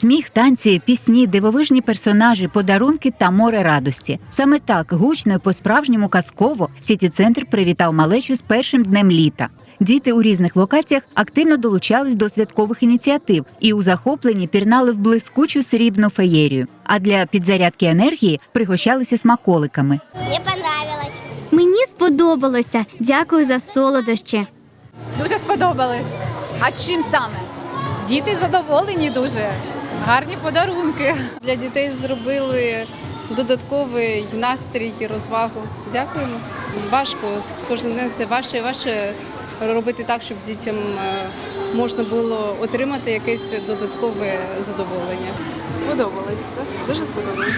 Сміх, танці, пісні, дивовижні персонажі, подарунки та море радості. Саме так гучно і по-справжньому казково сіті центр привітав малечу з першим днем літа. Діти у різних локаціях активно долучались до святкових ініціатив і у захопленні пірнали в блискучу срібну феєрію. А для підзарядки енергії пригощалися смаколиками. Мне понравилось. Мені сподобалося. Дякую за солодощі. Дуже сподобалось. А чим саме? Діти задоволені дуже. Гарні подарунки. Для дітей зробили додатковий настрій і розвагу. Дякуємо. Важко з кожним днем все важче і важче робити так, щоб дітям е, можна було отримати якесь додаткове задоволення. Сподобалось, так? Дуже сподобалось.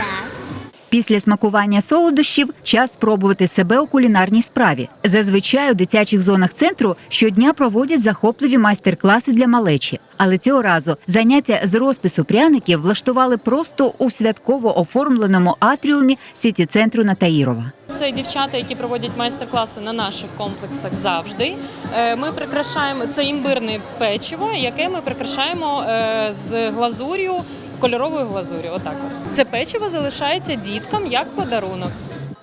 Після смакування солодощів час спробувати себе у кулінарній справі. Зазвичай у дитячих зонах центру щодня проводять захопливі майстер-класи для малечі. Але цього разу заняття з розпису пряників влаштували просто у святково оформленому атріумі сіті центру на Таїрова. Це дівчата, які проводять майстер-класи на наших комплексах завжди. Е, Ми прикрашаємо це імбирне печиво, яке ми прикрашаємо е, з глазур'ю, кольоровою глазур'ю. Отак. Це печиво залишається діткам як подарунок.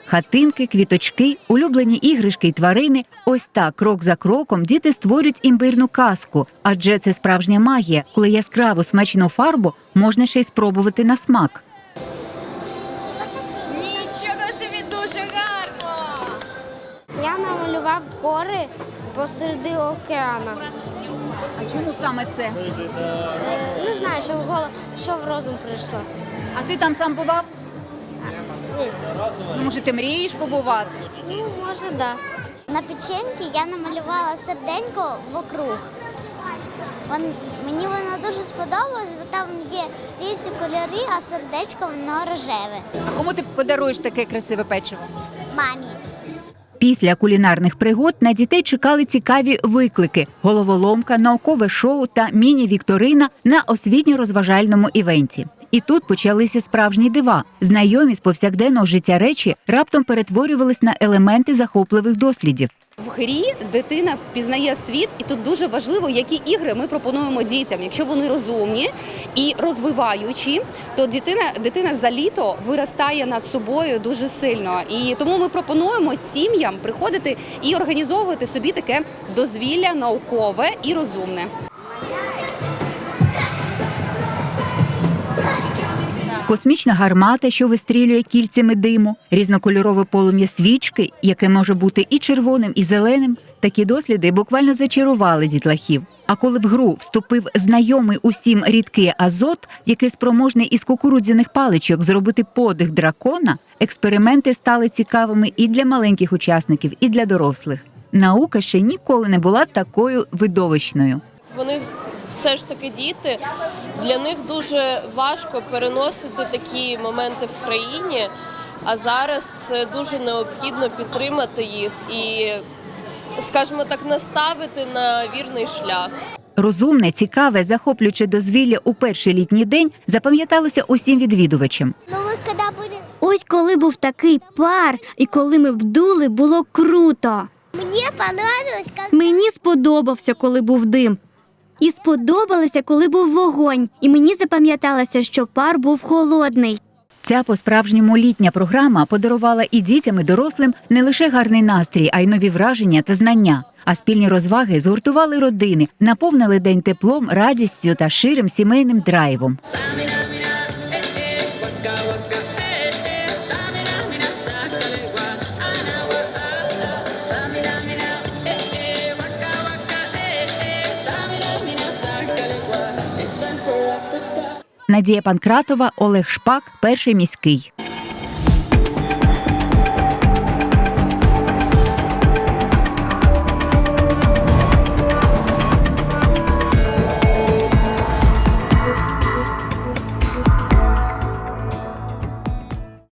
Хатинки, квіточки, улюблені іграшки й тварини. Ось так, крок за кроком, діти створюють імбирну казку, адже це справжня магія, коли яскраву смачну фарбу можна ще й спробувати на смак. Нічого собі дуже гарно. Я намалював гори посеред океану. А чому саме це? Не знаю, що в голову, що в розум прийшло. А ти там сам бував? Ні. Ну, може, ти мрієш побувати? Ну, може, да. На печеньки я намалювала серденько вокруг. Вон, мені воно дуже сподобалось, бо там є різні кольори, а сердечко воно рожеве. А кому ти подаруєш таке красиве печиво? Мамі. Після кулінарних пригод на дітей чекали цікаві виклики: головоломка, наукове шоу та міні-вікторина на освітньо-розважальному івенті. І тут почалися справжні дива. Знайомі з повсякденного життя речі раптом перетворювались на елементи захопливих дослідів. В грі дитина пізнає світ, і тут дуже важливо, які ігри ми пропонуємо дітям. Якщо вони розумні і розвиваючі, то дитина, дитина за літо виростає над собою дуже сильно. І тому ми пропонуємо сім'ям приходити і організовувати собі таке дозвілля наукове і розумне. Космічна гармата, що вистрілює кільцями диму, різнокольорове полум'я свічки, яке може бути і червоним, і зеленим. Такі досліди буквально зачарували дітлахів. А коли в гру вступив знайомий усім рідкий азот, який спроможний із кукурудзяних паличок зробити подих дракона, експерименти стали цікавими і для маленьких учасників, і для дорослих. Наука ще ніколи не була такою видовищною. Вони все ж таки діти. Для них дуже важко переносити такі моменти в країні. А зараз це дуже необхідно підтримати їх і, скажімо так, наставити на вірний шлях. Розумне, цікаве, захоплююче дозвілля у перший літній день запам'яталося усім відвідувачам. Ну ви коли були? Ось коли був такий пар, і коли ми вдули, було круто. Мені понравилось, як Мені сподобався, коли був дим. І сподобалося, коли був вогонь. І мені запам'яталося, що пар був холодний. Ця по-справжньому літня програма подарувала і дітям, і дорослим не лише гарний настрій, а й нові враження та знання. А спільні розваги згуртували родини, наповнили день теплом, радістю та ширим сімейним драйвом. Надія Панкратова, Олег Шпак, перший міський.